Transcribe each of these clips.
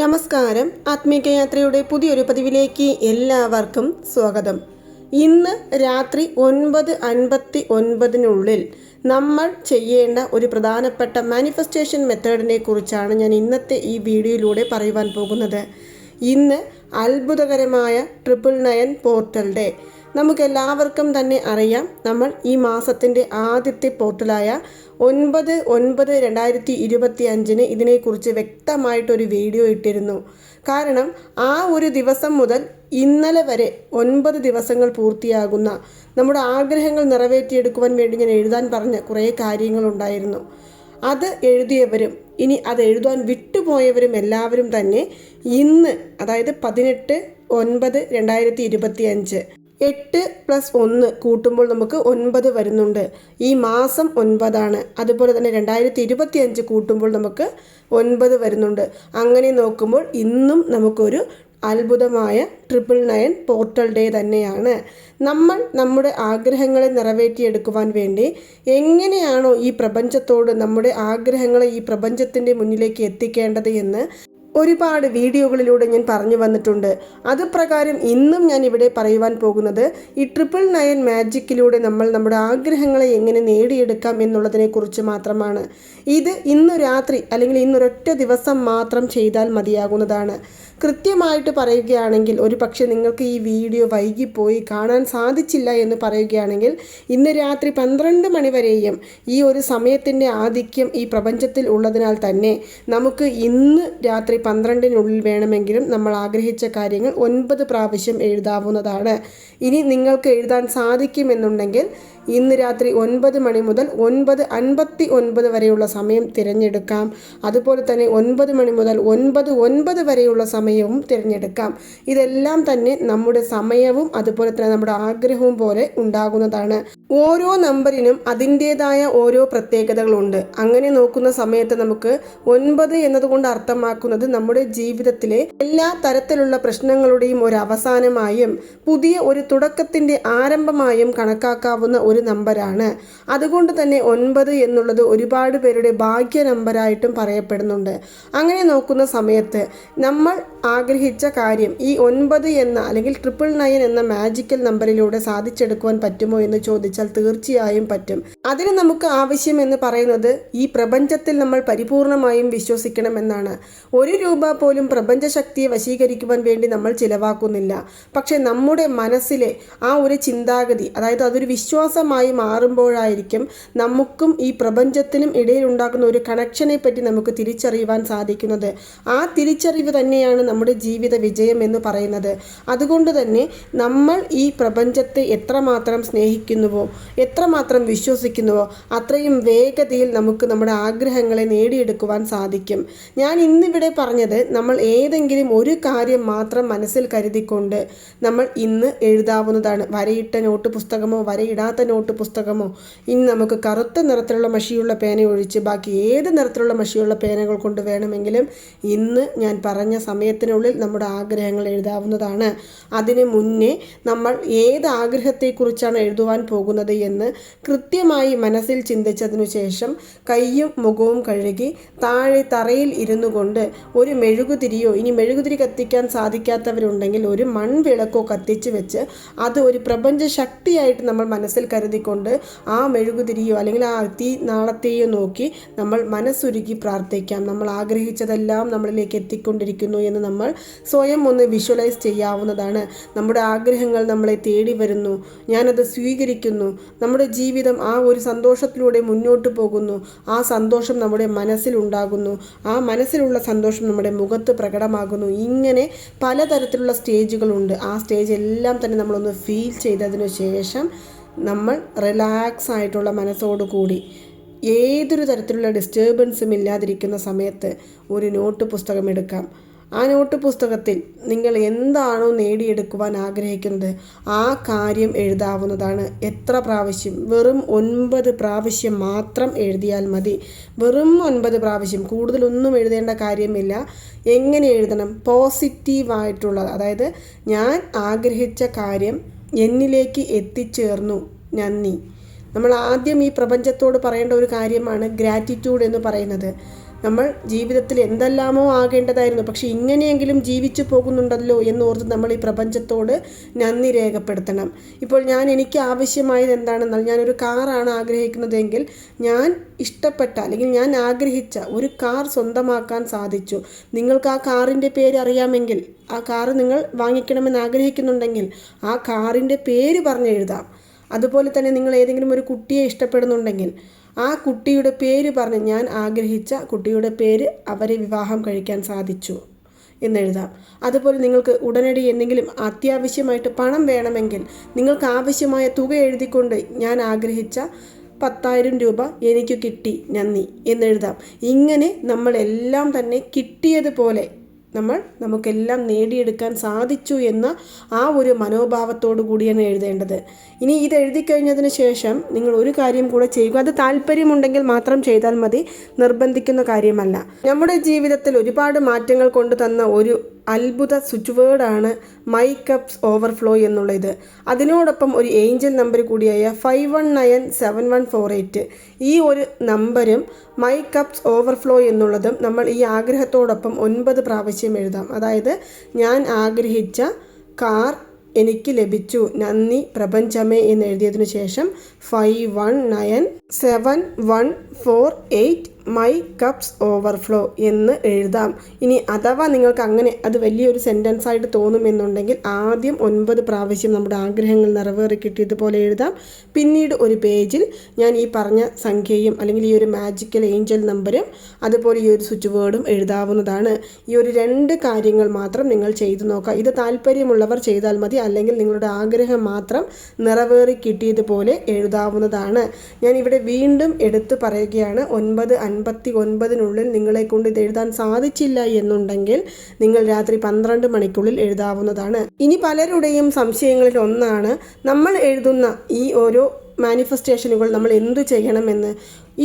നമസ്കാരം. ആത്മീക യാത്രയുടെ പുതിയൊരു പതിവിലേക്ക് എല്ലാവർക്കും സ്വാഗതം. ഇന്ന് രാത്രി ഒൻപത് അൻപത്തി ഒൻപതിനുള്ളിൽ നമ്മൾ ചെയ്യേണ്ട ഒരു പ്രധാനപ്പെട്ട മാനിഫെസ്റ്റേഷൻ മെത്തേഡിനെ കുറിച്ചാണ് ഞാൻ ഇന്നത്തെ ഈ വീഡിയോയിലൂടെ പറയുവാൻ പോകുന്നത്. ഇന്ന് അത്ഭുതകരമായ ട്രിപ്പിൾ നയൻ പോർട്ടൽ ഡേ നമുക്കെല്ലാവർക്കും തന്നെ അറിയാം നമ്മൾ ഈ മാസത്തിന്റെ ആദ്യത്തെ പോർട്ടലായ ഒൻപത് ഒൻപത് രണ്ടായിരത്തി ഇരുപത്തി അഞ്ചിന് ഇതിനെക്കുറിച്ച് വ്യക്തമായിട്ടൊരു വീഡിയോ ഇട്ടിരുന്നു. കാരണം ആ ഒരു ദിവസം മുതൽ ഇന്നലെ വരെ ഒൻപത് ദിവസങ്ങൾ പൂർത്തിയാകുന്ന നമ്മുടെ ആഗ്രഹങ്ങൾ നിറവേറ്റിയെടുക്കുവാൻ വേണ്ടി ഞാൻ എഴുതാൻ പറഞ്ഞ കുറേ കാര്യങ്ങളുണ്ടായിരുന്നു. അത് എഴുതിയവരും ഇനി അത് എഴുതാൻ വിട്ടുപോയവരും എല്ലാവരും തന്നെ ഇന്ന് അതായത് പതിനെട്ട് ഒൻപത് രണ്ടായിരത്തി ഇരുപത്തി അഞ്ച് എട്ട് പ്ലസ് ഒന്ന് കൂട്ടുമ്പോൾ നമുക്ക് ഒൻപത് വരുന്നുണ്ട്. ഈ മാസം ഒൻപതാണ്. അതുപോലെ തന്നെ രണ്ടായിരത്തി ഇരുപത്തി അഞ്ച് കൂട്ടുമ്പോൾ നമുക്ക് ഒൻപത് വരുന്നുണ്ട്. അങ്ങനെ നോക്കുമ്പോൾ ഇന്നും നമുക്കൊരു അത്ഭുതമായ ട്രിപ്പിൾ നയൻ പോർട്ടൽ ഡേ തന്നെയാണ്. നമ്മൾ നമ്മുടെ ആഗ്രഹങ്ങളെ നിറവേറ്റിയെടുക്കുവാൻ വേണ്ടി എങ്ങനെയാണോ ഈ പ്രപഞ്ചത്തോട് നമ്മുടെ ആഗ്രഹങ്ങളെ ഈ പ്രപഞ്ചത്തിന്റെ മുന്നിലേക്ക് എത്തിക്കേണ്ടത് എന്ന് ഒരുപാട് വീഡിയോകളിലൂടെ ഞാൻ പറഞ്ഞു വന്നിട്ടുണ്ട്. അതുപ്രകാരം ഇന്നും ഞാൻ ഇവിടെ പറയുവാൻ പോകുന്നത് ഈ ട്രിപ്പിൾ നയൻ മാജിക്കിലൂടെ നമ്മൾ നമ്മുടെ ആഗ്രഹങ്ങളെ എങ്ങനെ നേടിയെടുക്കാം എന്നുള്ളതിനെക്കുറിച്ച് മാത്രമാണ്. ഇത് ഇന്ന് രാത്രി അല്ലെങ്കിൽ ഇന്നൊരൊറ്റ ദിവസം മാത്രം ചെയ്താൽ മതിയാകുന്നതാണ്. കൃത്യമായിട്ട് പറയുകയാണെങ്കിൽ ഒരു പക്ഷേ നിങ്ങൾക്ക് ഈ വീഡിയോ വൈകിപ്പോയി കാണാൻ സാധിച്ചില്ല എന്ന് പറയുകയാണെങ്കിൽ ഇന്ന് രാത്രി പന്ത്രണ്ട് മണിവരെയും ഈ ഒരു സമയത്തിന്റെ ആധിക്യം ഈ പ്രപഞ്ചത്തിൽ ഉള്ളതിനാൽ തന്നെ നമുക്ക് ഇന്ന് രാത്രി പന്ത്രണ്ടിനുള്ളിൽ വേണമെങ്കിലും നമ്മൾ ആഗ്രഹിച്ച കാര്യങ്ങൾ ഒൻപത് പ്രാവശ്യം എഴുതാവുന്നതാണ്. ഇനി നിങ്ങൾക്ക് എഴുതാൻ സാധിക്കുമെന്നുണ്ടെങ്കിൽ ഇന്ന് രാത്രി ഒൻപത് മണി മുതൽ ഒൻപത് അൻപത്തി ഒൻപത് വരെയുള്ള സമയം തിരഞ്ഞെടുക്കാം. അതുപോലെ തന്നെ ഒൻപത് മണി മുതൽ ഒൻപത് ഒൻപത് വരെയുള്ള സമയവും തിരഞ്ഞെടുക്കാം. ഇതെല്ലാം തന്നെ നമ്മുടെ സമയവും അതുപോലെ തന്നെ നമ്മുടെ ആഗ്രഹവും പോലെ ഉണ്ടാകുന്നതാണ്. ഓരോ നമ്പറിനും അതിന്റേതായ ഓരോ പ്രത്യേകതകളുണ്ട്. അങ്ങനെ നോക്കുന്ന സമയത്ത് നമുക്ക് ഒൻപത് എന്നതുകൊണ്ട് അർത്ഥമാക്കുന്നത് നമ്മുടെ ജീവിതത്തിലെ എല്ലാ തരത്തിലുള്ള പ്രശ്നങ്ങളുടെയും ഒരു അവസാനമായും പുതിയ ഒരു തുടക്കത്തിന്റെ ആരംഭമായും കണക്കാക്കാവുന്ന ഒരു നമ്പറാണ്. അതുകൊണ്ട് തന്നെ ഒൻപത് എന്നുള്ളത് ഒരുപാട് പേരുടെ ഭാഗ്യ നമ്പറായിട്ടും പറയപ്പെടുന്നുണ്ട്. അങ്ങനെ നോക്കുന്ന സമയത്ത് നമ്മൾ ആഗ്രഹിച്ച കാര്യം ഈ ഒൻപത് എന്ന അല്ലെങ്കിൽ ട്രിപ്പിൾ നയൻ എന്ന മാജിക്കൽ നമ്പറിലൂടെ സാധിച്ചെടുക്കുവാൻ പറ്റുമോ എന്ന് ചോദിച്ചാൽ തീർച്ചയായും പറ്റും. അതിന് നമുക്ക് ആവശ്യം എന്ന് പറയുന്നത് ഈ പ്രപഞ്ചത്തിൽ നമ്മൾ പരിപൂർണമായും വിശ്വസിക്കണമെന്നാണ് ഒരു രൂപ പോലും പ്രപഞ്ച ശക്തിയെ വശീകരിക്കുവാൻ വേണ്ടി നമ്മൾ ചിലവാക്കുന്നില്ല. പക്ഷേ നമ്മുടെ മനസ്സിലെ ആ ഒരു ചിന്താഗതി അതായത് അതൊരു വിശ്വാസമായി മാറുമ്പോഴായിരിക്കും നമുക്കും ഈ പ്രപഞ്ചത്തിനും ഇടയിൽ ഉണ്ടാകുന്ന ഒരു കണക്ഷനെ പറ്റി നമുക്ക് തിരിച്ചറിയുവാൻ സാധിക്കുന്നത്. ആ തിരിച്ചറിവ് തന്നെയാണ് നമ്മുടെ ജീവിത വിജയം എന്ന് പറയുന്നത്. അതുകൊണ്ട് തന്നെ നമ്മൾ ഈ പ്രപഞ്ചത്തെ എത്രമാത്രം സ്നേഹിക്കുന്നുവോ എത്രമാത്രം വിശ്വസിക്കുന്നുവോ അത്രയും വേഗതയിൽ നമുക്ക് നമ്മുടെ ആഗ്രഹങ്ങളെ നേടിയെടുക്കുവാൻ സാധിക്കും. ഞാൻ ഇന്നിവിടെ പറഞ്ഞത് നമ്മൾ ഏതെങ്കിലും ഒരു കാര്യം മാത്രം മനസ്സിൽ കരുതിക്കൊണ്ട് നമ്മൾ ഇന്ന് എഴുതാവുന്നതാണ്. വരയിട്ട നോട്ട് പുസ്തകമോ വരയിടാത്ത നോട്ട് പുസ്തകമോ? ഇനി നമുക്ക് കറുത്ത നിറത്തിലുള്ള മഷിയുള്ള പേന ഒഴിച്ച് ബാക്കി ഏത് നിറത്തിലുള്ള മഷിയുള്ള പേനകൾ കൊണ്ട് വേണമെങ്കിലും ഇന്ന് ഞാൻ പറഞ്ഞ സമയത്തിനുള്ളിൽ നമ്മുടെ ആഗ്രഹങ്ങൾ എഴുതാവുന്നതാണ്. അതിന് മുന്നേ നമ്മൾ ഏത് ആഗ്രഹത്തെക്കുറിച്ചാണ് എഴുതുവാൻ പോകുന്നത് എന്ന് കൃത്യമായി മനസ്സിൽ ചിന്തിച്ചതിനു ശേഷം കൈയും മുഖവും കഴുകി താഴെ തറയിൽ ഇരുന്നു കൊണ്ട് ഒരു മെഴുകുതിരിയോ ഇനി മെഴുകുതിരി കത്തിക്കാൻ സാധിക്കാത്തവരുണ്ടെങ്കിൽ ഒരു മൺവിളക്കോ കത്തിച്ച് വെച്ച് അത് ഒരു പ്രപഞ്ച ശക്തിയായിട്ട് നമ്മൾ മനസ്സിൽ കരുതിക്കൊണ്ട് ആ മെഴുകുതിരിയോ അല്ലെങ്കിൽ ആ തീ നാളത്തെയോ നോക്കി നമ്മൾ മനസ്സുരുക്കി പ്രാർത്ഥിക്കാം. നമ്മൾ ആഗ്രഹിച്ചതെല്ലാം നമ്മളിലേക്ക് എത്തിക്കൊണ്ടിരിക്കുന്നു എന്ന് നമ്മൾ സ്വയം ഒന്ന് വിഷ്വലൈസ് ചെയ്യാവുന്നതാണ്. നമ്മുടെ ആഗ്രഹങ്ങൾ നമ്മളെ തേടി വരുന്നു. ഞാനത് സ്വീകരിക്കുന്നു. നമ്മുടെ ജീവിതം ആ ഒരു സന്തോഷത്തിലൂടെ മുന്നോട്ട് പോകുന്നു. ആ സന്തോഷം നമ്മുടെ മനസ്സിലുണ്ടാകുന്നു ആ മനസ്സിലുള്ള സന്തോഷം നമ്മുടെ മുഖത്ത് പ്രകടമാകുന്നു. ഇങ്ങനെ പലതരത്തിലുള്ള സ്റ്റേജുകളുണ്ട്. ആ സ്റ്റേജ് എല്ലാം തന്നെ നമ്മളൊന്ന് ഫീൽ ചെയ്തതിനു ശേഷം നമ്മൾ റിലാക്സ് ആയിട്ടുള്ള മനസ്സോടുകൂടി ഏതൊരു തരത്തിലുള്ള ഡിസ്റ്റർബൻസും ഇല്ലാതിരിക്കുന്ന സമയത്ത് ഒരു നോട്ട് പുസ്തകം എടുക്കാം. ആ നോട്ട് പുസ്തകത്തിൽ നിങ്ങൾ എന്താണോ നേടിയെടുക്കുവാൻ ആഗ്രഹിക്കുന്നത് ആ കാര്യം എഴുതാവുന്നതാണ്. എത്ര പ്രാവശ്യം? വെറും ഒൻപത് പ്രാവശ്യം മാത്രം എഴുതിയാൽ മതി. വെറും ഒൻപത് പ്രാവശ്യം. കൂടുതലൊന്നും എഴുതേണ്ട കാര്യമില്ല. എങ്ങനെ എഴുതണം? പോസിറ്റീവായിട്ടുള്ളത് അതായത് ഞാൻ ആഗ്രഹിച്ച കാര്യം എന്നിലേക്ക് എത്തിച്ചേർന്നു. നന്ദി. നമ്മൾ ആദ്യം ഈ പ്രപഞ്ചത്തോട് പറയേണ്ട ഒരു കാര്യമാണ് ഗ്രാറ്റിറ്റ്യൂഡ് എന്ന് പറയുന്നത്. നമ്മൾ ജീവിതത്തിൽ എന്തെല്ലാമോ ആകേണ്ടതായിരുന്നു. പക്ഷെ ഇങ്ങനെയെങ്കിലും ജീവിച്ചു പോകുന്നുണ്ടല്ലോ എന്നോർത്ത് നമ്മൾ ഈ പ്രപഞ്ചത്തോട് നന്ദി രേഖപ്പെടുത്തണം. ഇപ്പോൾ ഞാൻ എനിക്ക് ആവശ്യമായത് എന്താണെന്നാൽ ഞാനൊരു കാറാണ് ആഗ്രഹിക്കുന്നതെങ്കിൽ ഞാൻ ഇഷ്ടപ്പെട്ട അല്ലെങ്കിൽ ഞാൻ ആഗ്രഹിച്ച ഒരു കാർ സ്വന്തമാക്കാൻ സാധിച്ചു. നിങ്ങൾക്ക് ആ കാറിന്റെ പേര് അറിയാമെങ്കിൽ ആ കാറ് നിങ്ങൾ വാങ്ങിക്കണമെന്ന് ആഗ്രഹിക്കുന്നുണ്ടെങ്കിൽ ആ കാറിന്റെ പേര് പറഞ്ഞെഴുതാം. അതുപോലെ തന്നെ നിങ്ങൾ ഏതെങ്കിലും ഒരു കുട്ടിയെ ഇഷ്ടപ്പെടുന്നുണ്ടെങ്കിൽ ആ കുട്ടിയുടെ പേര് പറഞ്ഞ് ഞാൻ ആഗ്രഹിച്ച കുട്ടിയുടെ പേര് അവരെ വിവാഹം കഴിക്കാൻ സാധിച്ചു എന്നെഴുതാം അതുപോലെ നിങ്ങൾക്ക് ഉടനടി എന്തെങ്കിലും അത്യാവശ്യമായിട്ട് പണം വേണമെങ്കിൽ നിങ്ങൾക്ക് ആവശ്യമായ തുക എഴുതിക്കൊണ്ട് ഞാൻ ആഗ്രഹിച്ച പത്തായിരം രൂപ എനിക്ക് കിട്ടി. നന്ദി എന്നെഴുതാം ഇങ്ങനെ നമ്മളെല്ലാം തന്നെ കിട്ടിയതുപോലെ നമ്മൾ നമുക്കെല്ലാം നേടിയെടുക്കാൻ സാധിച്ചു എന്ന ആ ഒരു മനോഭാവത്തോടു കൂടിയാണ് എഴുതേണ്ടത്. ഇനി ഇത് എഴുതി കഴിഞ്ഞതിന് ശേഷം നിങ്ങൾ ഒരു കാര്യം കൂടെ ചെയ്യുക. അത് താല്പര്യമുണ്ടെങ്കിൽ മാത്രം ചെയ്താൽ മതി. നിർബന്ധിക്കുന്ന കാര്യമല്ല. നമ്മുടെ ജീവിതത്തിൽ ഒരുപാട് മാറ്റങ്ങൾ കൊണ്ടു തന്ന ഒരു അത്ഭുത സ്വിച്ച് വേർഡാണ് മൈ കപ്സ് ഓവർഫ്ലോ എന്നുള്ളത്. അതിനോടൊപ്പം ഒരു ഏഞ്ചൽ നമ്പർ കൂടിയായ five one nine seven one four eight. ഈ ഒരു നമ്പരും മൈ കപ്സ് ഓവർഫ്ലോ എന്നുള്ളതും നമ്മൾ ഈ ആഗ്രഹത്തോടൊപ്പം ഒൻപത് പ്രാവശ്യം എഴുതാം. അതായത് ഞാൻ ആഗ്രഹിച്ച കാർ എനിക്ക് ലഭിച്ചു. നന്ദി പ്രപഞ്ചമേ എന്ന് എഴുതിയതിനു ശേഷം five one nine seven one four eight my cups overflow എന്ന് എഴുതാം. ഇനി അഥവാ നിങ്ങൾക്ക് അങ്ങനെ അത് വലിയൊരു സെന്റൻസ് ആയിട്ട് തോന്നുമെന്നുണ്ടെങ്കിൽ ആദ്യം ഒൻപത് പ്രാവശ്യം നമ്മുടെ ആഗ്രഹങ്ങൾ നിറവേറി കിട്ടിയതുപോലെ എഴുതാം. പിന്നീട് ഒരു പേജിൽ ഞാൻ ഈ പറഞ്ഞ സംഖ്യയും അല്ലെങ്കിൽ ഈ ഒരു മാജിക്കൽ ഏഞ്ചൽ നമ്പരും അതുപോലെ ഈ ഒരു സ്വിച്ച് വേർഡും എഴുതാവുന്നതാണ്. ഈ ഒരു രണ്ട് കാര്യങ്ങൾ മാത്രം നിങ്ങൾ ചെയ്തു നോക്കുക. ഇത് താല്പര്യമുള്ളവർ ചെയ്താൽ മതി. അല്ലെങ്കിൽ നിങ്ങളുടെ ആഗ്രഹം മാത്രം നിറവേറി കിട്ടിയതുപോലെ എഴുതാവുന്നതാണ്. ഞാൻ ഇവിടെ വീണ്ടും എടുത്തു പറയുകയാണ്. ഒൻപത് അൻപത്തി ഒൻപതിനുള്ളിൽ നിങ്ങളെ കൊണ്ട് ഇത് എഴുതാൻ സാധിച്ചില്ല എന്നുണ്ടെങ്കിൽ നിങ്ങൾ രാത്രി പന്ത്രണ്ട് മണിക്കുള്ളിൽ എഴുതാവുന്നതാണ്. ഇനി പലരുടെയും സംശയങ്ങളിൽ ഒന്നാണ് നമ്മൾ എഴുതുന്ന ഈ ഓരോ മാനിഫെസ്റ്റേഷനുകൾ നമ്മൾ എന്തു ചെയ്യണമെന്ന്.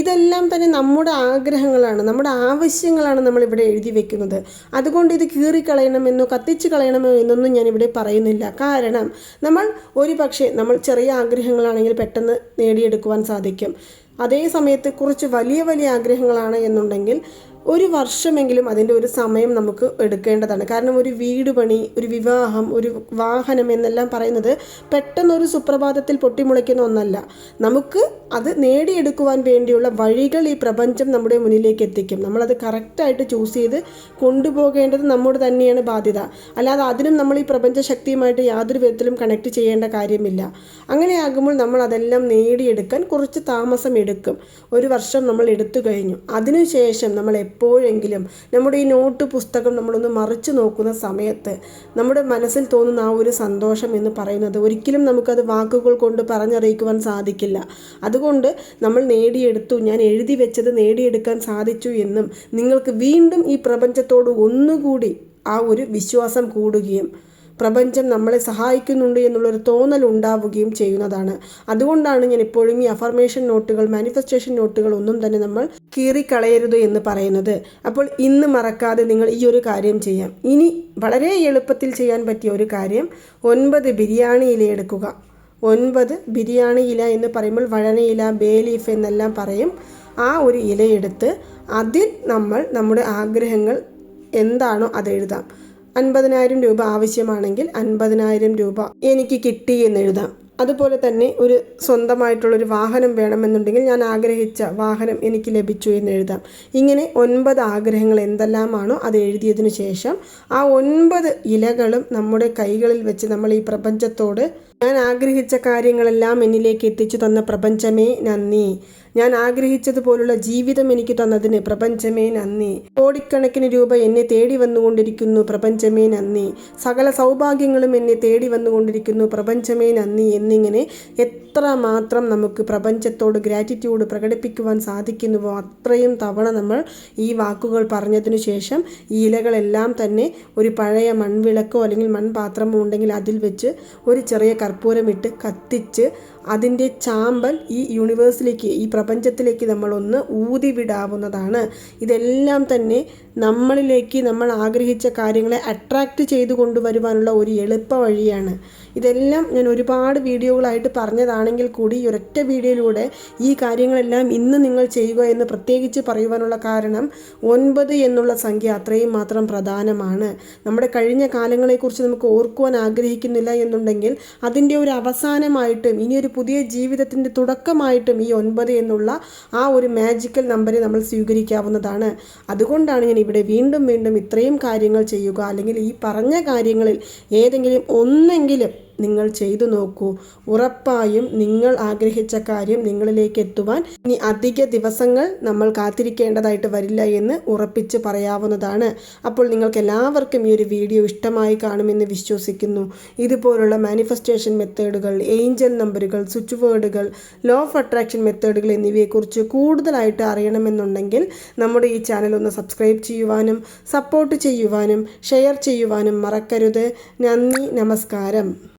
ഇതെല്ലാം തന്നെ നമ്മുടെ ആഗ്രഹങ്ങളാണ് നമ്മുടെ ആവശ്യങ്ങളാണ് നമ്മൾ ഇവിടെ എഴുതി വെക്കുന്നത്. അതുകൊണ്ട് ഇത് കീറിക്കളയണമെന്നോ കത്തിച്ച് കളയണമോ എന്നൊന്നും ഞാൻ ഇവിടെ പറയുന്നില്ല. കാരണം നമ്മൾ ഒരു പക്ഷേ നമ്മൾ ചെറിയ ആഗ്രഹങ്ങളാണെങ്കിൽ പെട്ടെന്ന് നേടിയെടുക്കുവാൻ സാധിക്കും. അതേ സമയത്ത് കുറച്ച് വലിയ വലിയ ആഗ്രഹങ്ങളാണ് എന്നുണ്ടെങ്കിൽ ഒരു വർഷമെങ്കിലും അതിന്റെ ഒരു സമയം നമുക്ക് എടുക്കേണ്ടതാണ്. കാരണം ഒരു വീട് പണി ഒരു വിവാഹം ഒരു വാഹനം എന്നെല്ലാം പറയുന്നത് പെട്ടെന്നൊരു സുപ്രഭാതത്തിൽ പൊട്ടിമുളയ്ക്കുന്ന ഒന്നല്ല. നമുക്ക് അത് നേടിയെടുക്കുവാൻ വേണ്ടിയുള്ള വഴികൾ ഈ പ്രപഞ്ചം നമ്മുടെ മുന്നിലേക്ക് എത്തിക്കും. നമ്മളത് കറക്റ്റായിട്ട് ചൂസ് ചെയ്ത് കൊണ്ടുപോകേണ്ടത് നമ്മുടെ തന്നെയാണ് ബാധ്യത. അല്ലാതെ അതിനും നമ്മൾ ഈ പ്രപഞ്ച ശക്തിയുമായിട്ട് യാതൊരു വിധത്തിലും കണക്ട് ചെയ്യേണ്ട കാര്യമില്ല. അങ്ങനെയാകുമ്പോൾ നമ്മൾ അതെല്ലാം നേടിയെടുക്കാൻ കുറച്ച് താമസം എടുക്കും. ഒരു വർഷം നമ്മൾ എടുത്തു കഴിഞ്ഞു. അതിനുശേഷം നമ്മൾ എപ്പോഴെങ്കിലും നമ്മുടെ ഈ നോട്ട് പുസ്തകം നമ്മളൊന്ന് മറിച്ചു നോക്കുന്ന സമയത്ത് നമ്മുടെ മനസ്സിൽ തോന്നുന്ന ആ ഒരു സന്തോഷം എന്ന് പറയുന്നത് ഒരിക്കലും നമുക്കത് വാക്കുകൾ കൊണ്ട് പറഞ്ഞറിയിക്കുവാൻ സാധിക്കില്ല. അതുകൊണ്ട് നമ്മൾ നേടിയെടുത്തു. ഞാൻ എഴുതി വെച്ചത് നേടിയെടുക്കാൻ സാധിച്ചു എന്നും നിങ്ങൾക്ക് വീണ്ടും ഈ പ്രപഞ്ചത്തോട് ഒന്നുകൂടി ആ ഒരു വിശ്വാസം കൂടുകയും പ്രപഞ്ചം നമ്മളെ സഹായിക്കുന്നുണ്ട് എന്നുള്ളൊരു തോന്നൽ ഉണ്ടാവുകയും ചെയ്യുന്നതാണ്. അതുകൊണ്ടാണ് ഞാൻ ഇപ്പോഴും ഈ അഫർമേഷൻ നോട്ടുകൾ മാനിഫെസ്റ്റേഷൻ നോട്ടുകൾ ഒന്നും തന്നെ നമ്മൾ കീറിക്കളയരുത് എന്ന് പറയുന്നത്. അപ്പോൾ ഇന്ന് മറക്കാതെ നിങ്ങൾ ഈ ഒരു കാര്യം ചെയ്യാം. ഇനി വളരെ എളുപ്പത്തിൽ ചെയ്യാൻ പറ്റിയ ഒരു കാര്യം ഒൻപത് ബിരിയാണി ഇല എടുക്കുക. ഒൻപത് ബിരിയാണി ഇല എന്ന് പറയുമ്പോൾ വഴനയില ബേ ലീഫ് എന്നെല്ലാം പറയും. ആ ഒരു ഇലയെടുത്ത് അതിൽ നമ്മൾ നമ്മുടെ ആഗ്രഹങ്ങൾ എന്താണോ അത് എഴുതാം. അൻപതിനായിരം രൂപ ആവശ്യമാണെങ്കിൽ അൻപതിനായിരം രൂപ എനിക്ക് കിട്ടി എന്ന് എഴുതാം. അതുപോലെ തന്നെ ഒരു സ്വന്തമായിട്ടുള്ളൊരു വാഹനം വേണമെന്നുണ്ടെങ്കിൽ ഞാൻ ആഗ്രഹിച്ച വാഹനം എനിക്ക് ലഭിച്ചു എന്ന് എഴുതാം. ഇങ്ങനെ ഒൻപത് ആഗ്രഹങ്ങൾ എന്തെല്ലാമാണോ അത് എഴുതിയതിനു ശേഷം ആ ഒൻപത് ഇലകളും നമ്മുടെ കൈകളിൽ വെച്ച് നമ്മൾ ഈ പ്രപഞ്ചത്തോട് ഞാൻ ആഗ്രഹിച്ച കാര്യങ്ങളെല്ലാം എന്നിലേക്ക് എത്തിച്ചു തന്ന പ്രപഞ്ചമേ നന്ദി. ഞാൻ ആഗ്രഹിച്ചതുപോലുള്ള ജീവിതം എനിക്ക് തന്നതിന് പ്രപഞ്ചമേ നന്ദി. കോടിക്കണക്കിന് രൂപ എന്നെ തേടി വന്നുകൊണ്ടിരിക്കുന്നു പ്രപഞ്ചമേ നന്ദി. സകല സൗഭാഗ്യങ്ങളും എന്നെ തേടി വന്നുകൊണ്ടിരിക്കുന്നു പ്രപഞ്ചമേ നന്ദി എന്നിങ്ങനെ എത്ര മാത്രം നമുക്ക് പ്രപഞ്ചത്തോട് ഗ്രാറ്റിറ്റ്യൂഡ് പ്രകടിപ്പിക്കുവാൻ സാധിക്കുന്നുവോ അത്രയും തവണ നമ്മൾ ഈ വാക്കുകൾ പറഞ്ഞതിനു ശേഷം ഈ ഇലകളെല്ലാം തന്നെ ഒരു പഴയ മൺവിളക്കോ അല്ലെങ്കിൽ മൺപാത്രമോ ഉണ്ടെങ്കിൽ അതിൽ വെച്ച് ഒരു ചെറിയ കർപ്പൂരമിട്ട് കത്തിച്ച് അതിന്റെ ചാമ്പൽ ഈ യൂണിവേഴ്സിലേക്ക് ഈ പ്രപഞ്ചത്തിലേക്ക് നമ്മളൊന്ന് ഊതിവിടാവുന്നതാണ്. ഇതെല്ലാം തന്നെ നമ്മളിലേക്ക് നമ്മൾ ആഗ്രഹിച്ച കാര്യങ്ങളെ അട്രാക്റ്റ് ചെയ്തു കൊണ്ടുവരുവാനുള്ള ഒരു എളുപ്പ വഴിയാണ്. ഇതെല്ലാം ഞാൻ ഒരുപാട് വീഡിയോകളായിട്ട് പറഞ്ഞതാണെങ്കിൽ കൂടി ഈ ഒരൊറ്റ വീഡിയോയിലൂടെ ഈ കാര്യങ്ങളെല്ലാം ഇന്ന് നിങ്ങൾ ചെയ്യുക എന്ന് പ്രത്യേകിച്ച് പറയുവാനുള്ള കാരണം ഒൻപത് എന്നുള്ള സംഖ്യ അത്രയും മാത്രം പ്രധാനമാണ്. നമ്മുടെ കഴിഞ്ഞ കാലങ്ങളെക്കുറിച്ച് നമുക്ക് ഓർക്കുവാൻ ആഗ്രഹിക്കുന്നില്ല എന്നുണ്ടെങ്കിൽ അതിന്റെ ഒരു അവസാനമായിട്ടും ഇനിയൊരു പുതിയ ജീവിതത്തിന്റെ തുടക്കമായിട്ടും ഈ ഒൻപത് എന്നുള്ള ആ ഒരു മാജിക്കൽ നമ്പറെ നമ്മൾ സ്വീകരിക്കാവുന്നതാണ്. അതുകൊണ്ടാണ് ഞാൻ ഇവിടെ വീണ്ടും വീണ്ടും ഇത്രയും കാര്യങ്ങൾ ചെയ്യുക. അല്ലെങ്കിൽ ഈ പറഞ്ഞ കാര്യങ്ങളിൽ ഏതെങ്കിലും ഒന്നെങ്കിലും നിങ്ങൾ ചെയ്തു നോക്കൂ. ഉറപ്പായും നിങ്ങൾ ആഗ്രഹിച്ച കാര്യം നിങ്ങളിലേക്ക് എത്തുവാൻ ഇനി അധിക ദിവസങ്ങൾ നമ്മൾ കാത്തിരിക്കേണ്ടതായിട്ട് വരില്ല എന്ന് ഉറപ്പിച്ച് പറയാവുന്നതാണ്. അപ്പോൾ നിങ്ങൾക്ക് എല്ലാവർക്കും ഈ ഒരു വീഡിയോ ഇഷ്ടമായി കാണുമെന്ന് വിശ്വസിക്കുന്നു. ഇതുപോലുള്ള മാനിഫെസ്റ്റേഷൻ മെത്തേഡുകൾ ഏഞ്ചൽ നമ്പറുകൾ സ്വിച്ച് വേർഡുകൾ ലോ ഓഫ് അട്രാക്ഷൻ മെത്തേഡുകൾ എന്നിവയെക്കുറിച്ച് കൂടുതലായിട്ട് അറിയണമെന്നുണ്ടെങ്കിൽ നമ്മുടെ ഈ ചാനൽ ഒന്ന് സബ്സ്ക്രൈബ് ചെയ്യുവാനും സപ്പോർട്ട് ചെയ്യുവാനും ഷെയർ ചെയ്യുവാനും മറക്കരുത്. നന്ദി നമസ്കാരം.